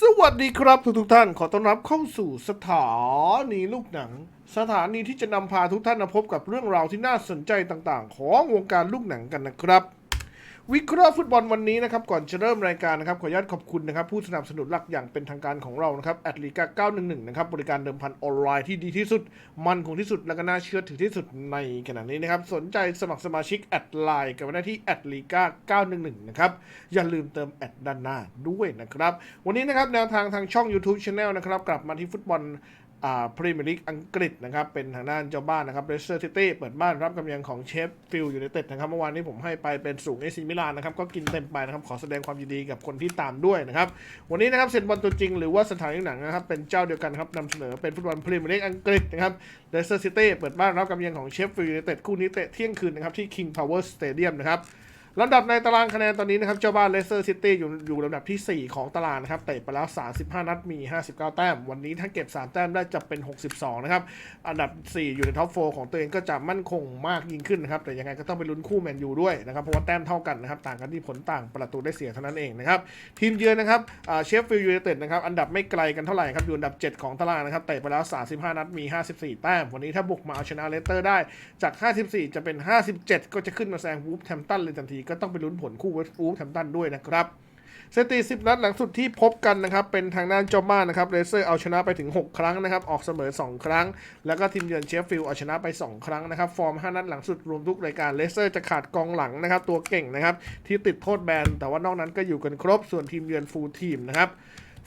สวัสดีครับทุกทุกท่านขอต้อนรับเข้าสู่สถานีลูกหนัง สถานีที่จะนำพาทุกท่านมาพบกับเรื่องราวที่น่าสนใจต่างๆ ของวงการลูกหนังกันนะครับ วิเคราะห์ฟุตบอลวันนี้นะครับก่อนจะเริ่มรายการนะครับขออนุญาตขอบคุณนะครับผู้สนับสนุนหลักอย่างเป็นทางการของเรานะครับแอดลีกา911นะครับบริการเดิมพันออนไลน์ที่ดีที่สุด มันคงที่สุดและก็น่าเชื่อถือที่สุดในขณะนี้นะครับสนใจสมัครสมาชิกแอดไลน์กันได้ที่แอดลีกา911นะครับอย่าลืมเติมแอดด้านหน้าด้วยนะครับวันนี้นะครับแนวทางทางช่อง YouTube Channel นะครับกลับมาที่ฟุตบอล พรีเมียร์ลีกอังกฤษนะครับเป็นทางด้านเจ้าบ้านนะครับเลสเตอร์ซิตี้เปิดบ้านรับกำยังของเชฟฟิลด์ยูไนเต็ดนะครับเมื่อวานนี้ผมให้ไปเป็นสูงเอซิมิลานนะครับก็กินเต็มไปนะครับขอแสดงความยินดีกับคนที่ตามด้วยนะครับวันนี้นะครับเซนบอลตัวจริงหรือว่าสถานีหนังนะครับเป็นเจ้าเดียวกันครับนำเสนอเป็นฟุตบอลพรีเมียร์ลีกอังกฤษนะครับเลสเตอร์ซิตี้เปิดบ้านรับกำยังของเชฟฟิลด์ยูไนเต็ดคู่นี้เตะเที่ยงคืนนะครับที่ King Power Stadium นะครับ ลำดับในตารางคะแนนตอนนี้นะครับ เจ้าบ้านเลสเตอร์ซิตี้อยู่อยู่ลำดับที่ 4 ของตารางนะครับ เตะไปแล้ว 35 นัดมี 59 แต้ม วันนี้ถ้าเก็บ 3 แต้มได้จะเป็น 62 นะครับ อันดับ 4 อยู่ในท็อป 4 ของตัวเองก็จะมั่นคงมากยิ่งขึ้นนะครับ แต่ยังไงก็ต้องไปลุ้นคู่แมนยูด้วยนะครับ เพราะว่าแต้มเท่ากันนะครับ ต่างกันที่ผลต่างประตูได้เสียเท่านั้นเองนะครับ ทีมเยือนนะครับเชฟฟิลด์ยูไนเต็ดนะครับ อันดับไม่ไกลกันเท่าไหร่ครับ อยู่อันดับ 7 ของตารางนะครับ เตะไปแล้ว 35 นัดมี 54 แต้ม วันนี้ถ้าบุกมาเอาชนะเลสเตอร์ได้จาก 54 จะเป็น 57 ก็จะขึ้นมาแซงวูฟแฮมตันเลยทันทีก็ต้องไปลุ้นผลคู่เวูฟแฮมตันด้วยนะครับสถิติ10 นัดหลังสุดที่พบกันนะครับ เป็นทางด้านจ้าบ้านะครับเลสเตอร์เอาชนะไปถึง 6 ครั้งนะครับ ออกเสมอ 2 ครั้ง แล้วก็ทีมเยือนเชฟฟิลด์เอาชนะไป 2 ครั้งนะครับ ฟอร์ม 5 นัดหลังสุดรวมทุกรายการเลสเตอร์จะขาดกองหลังนะครับ ตัวเก่งนะครับ ที่ติดโทษแบน แต่ว่านอกนั้นก็อยู่กันครบ ส่วนทีมเยือนฟูลทีมนะครับ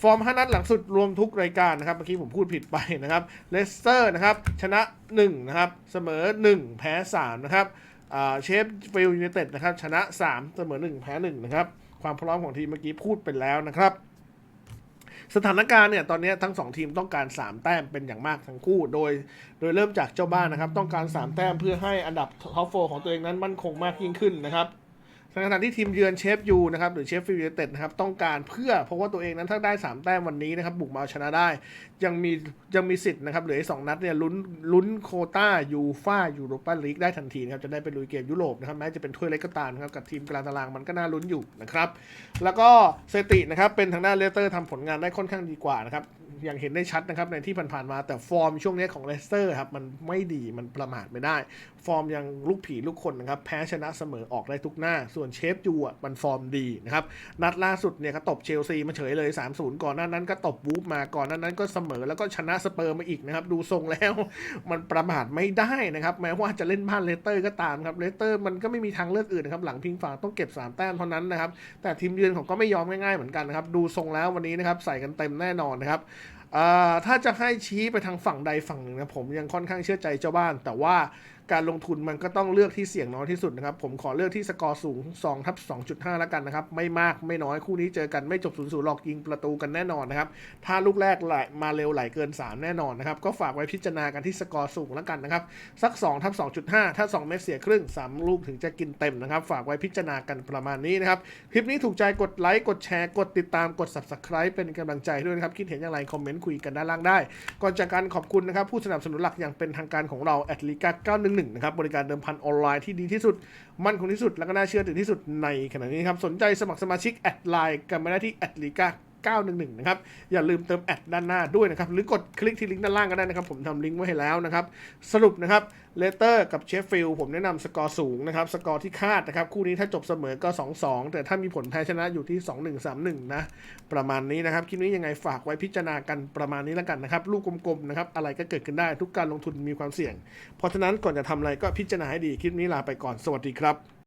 ฟอร์ม 5 นัดหลังสุดรวมทุกรายการนะครับ เมื่อกี้ผมพูดผิดไปนะครับเลสเตอร์นะครับชนะ1นะครับเสมอ 1 แพ้3นะครับ เชฟฟิลยูเนเต็ดนะครับชนะ 3 เสมอ 1 แพ้ 1 นะครับ ความพร้อมของทีมเมื่อกี้พูดไปแล้วนะครับ สถานการณ์เนี่ยตอนนี้ทั้ง 2 ทีมต้องการ 3 แต้มเป็นอย่างมากทั้งคู่ โดย โดยเริ่มจากเจ้าบ้านนะครับ ต้องการ 3 แต้มเพื่อให้อันดับท็อปโฟของตัวเองนั้นมั่นคงมากยิ่งขึ้นนะครับ ในขณะที่ทีมเยือนเชฟยูนะครับหรือเชฟฟิลด์ยูไนเต็ดนะครับต้องการเพื่อเพราะว่าตัวเองนั้นถ้าได้ 3 แต้มวันนี้นะครับบุกมาเอาชนะได้ ยังมียังมีสิทธิ์นะครับเหลืออีกสองนัดเนี่ยลุ้นลุ้นโคต้ายูฟ่ายูโรปาลีกได้ทันทีนะครับจะได้ไปลุยเกมยุโรปนะครับแม้จะเป็นถ้วยเล็กก็ตามนะครับกับทีมกลางตารางมันก็น่าลุ้นอยู่นะครับแล้วก็สตินะครับเป็นทางด้านเลสเตอร์ทำผลงานได้ค่อนข้างดีกว่านะครับ อย่างเห็นได้ชัดนะครับในที่ผ่านๆมา แต่ฟอร์มช่วงนี้ของเลสเตอร์ครับมันไม่ดีมันประมาทไม่ได้ ฟอร์มยังลูกผีลูกคนนะครับแพ้ชนะเสมอออกได้ทุกหน้า ส่วนเชฟยูอะมันฟอร์มดีนะครับนัดล่าสุดเนี่ยก็ตบเชลซีมาเฉยเลย 3-0 ก่อนหน้านั้นก็ตบวูฟมาก่อนหน้านั้นก็เสมอแล้วก็ชนะสเปอร์มาอีกนะครับดูทรงแล้วมันประมาทไม่ได้นะครับแม้ว่าจะเล่นบ้านเลสเตอร์ก็ตามครับเลสเตอร์มันก็ไม่มีทางเลือกอื่นนะครับหลังพิงฝาต้องเก็บ 3 แต้มเท่านั้นนะครับแต่ทีมเยือนของก็ไม่ยอมง่ายๆเหมือนกันนะครับดูทรงแล้ววันนี้นะครับใส่กันเต็มแน่นอนนะครับ ถ้าจะให้ชี้ไปทางฝั่งใดฝั่งหนึ่งนะผมยังค่อนข้างเชื่อใจเจ้าบ้าน แต่ว่า การลงทุนมันก็ต้องเลือกที่เสี่ยงน้อยที่สุดนะครับ ผมขอเลือกที่สกอร์สูง2ทับ2.5 แล้วกันนะครับ ไม่มากไม่น้อยคู่นี้เจอกันไม่จบ0ูนย์หลอกยิงประตูกันแน่นอนนะครับ ถ้าลูกแรกไหลมาเร็วไหลเกิน 3 แน่นอนนะครับ ก็ฝากไว้พิจารณากันที่สกอร์สูงแล้วกันนะครับ สัก2ทับ2.5 ถ้า 2 เม็ดเสียครึ่ง 3 ลูกถึงจะกินเต็มนะครับ ฝากไว้พิจารณากันประมาณนี้นะครับ คลิปนี้ถูกใจกดไลค์กดแชร์กดติดตามกด subscribe เป็นกำลังใจด้วยนะครับคิดเห็นอย่างไรคอมเมนต์คุยกันด้านล่างได้ ก่อนจากการขอบคุณนะครับผู้สนับสนุนหลักอย่างเป็นทางการของเราแอดลิกาหนึ่งนะครับบริการเดิมพันออนไลน์ที่ดีที่สุด มั่นคงที่สุด และก็น่าเชื่อถือที่สุดในขณะนี้ครับสนใจสมัครสมาชิกแอดไลน์กันมาได้ที่แอดลิกา 911 นะครับ อย่าลืมเติมแอดด้านหน้าด้วยนะครับ หรือกดคลิกที่ลิงก์ด้านล่างก็ได้นะครับ ผมทำลิงก์ไว้ให้แล้วนะครับ สรุปนะครับเลเตอร์กับเชฟฟิลด์ผมแนะนำสกอร์สูงนะครับ สกอร์ที่คาดนะครับ คู่นี้ถ้าจบเสมอก็ 2-2 แต่ถ้ามีผลแพ้ชนะอยู่ที่ 2-1 3-1 นะ ประมาณนี้นะครับ คลิปนี้ยังไงฝากไว้พิจารณากันประมาณนี้แล้วกันนะครับ ลูกกลมๆนะครับ อะไรก็เกิดขึ้นได้ ทุกการลงทุนมีความเสี่ยง เพราะฉะนั้นก่อนจะทำอะไรก็พิจารณาให้ดี คลิปนี้ลาไปก่อน สวัสดีครับ